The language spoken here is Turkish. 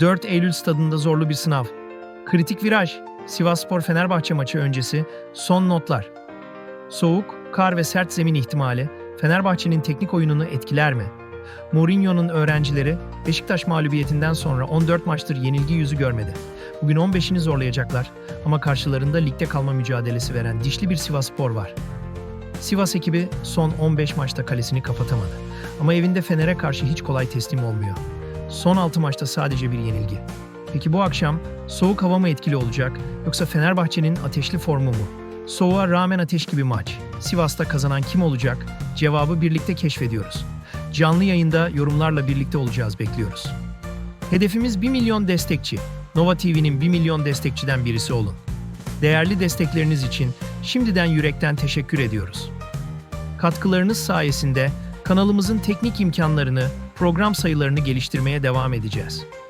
4 Eylül stadında zorlu bir sınav. Kritik viraj. Sivasspor Fenerbahçe maçı öncesi son notlar. Soğuk, kar ve sert zemin ihtimali Fenerbahçe'nin teknik oyununu etkiler mi? Mourinho'nun öğrencileri Beşiktaş mağlubiyetinden sonra 14 maçtır yenilgi yüzü görmedi. Bugün 15'ini zorlayacaklar ama karşılarında ligde kalma mücadelesi veren dişli bir Sivasspor var. Sivas ekibi son 15 maçta kalesini kapatamadı. Ama evinde Fener'e karşı hiç kolay teslim olmuyor. Son 6 maçta sadece bir yenilgi. Peki bu akşam soğuk hava mı etkili olacak yoksa Fenerbahçe'nin ateşli formu mu? Soğuğa rağmen ateş gibi maç. Sivas'ta kazanan kim olacak? Cevabı birlikte keşfediyoruz. Canlı yayında yorumlarla birlikte olacağız bekliyoruz. Hedefimiz 1 milyon destekçi. Nova TV'nin 1 milyon destekçiden birisi olun. Değerli destekleriniz için şimdiden yürekten teşekkür ediyoruz. Katkılarınız sayesinde kanalımızın teknik imkanlarını, program sayılarını geliştirmeye devam edeceğiz.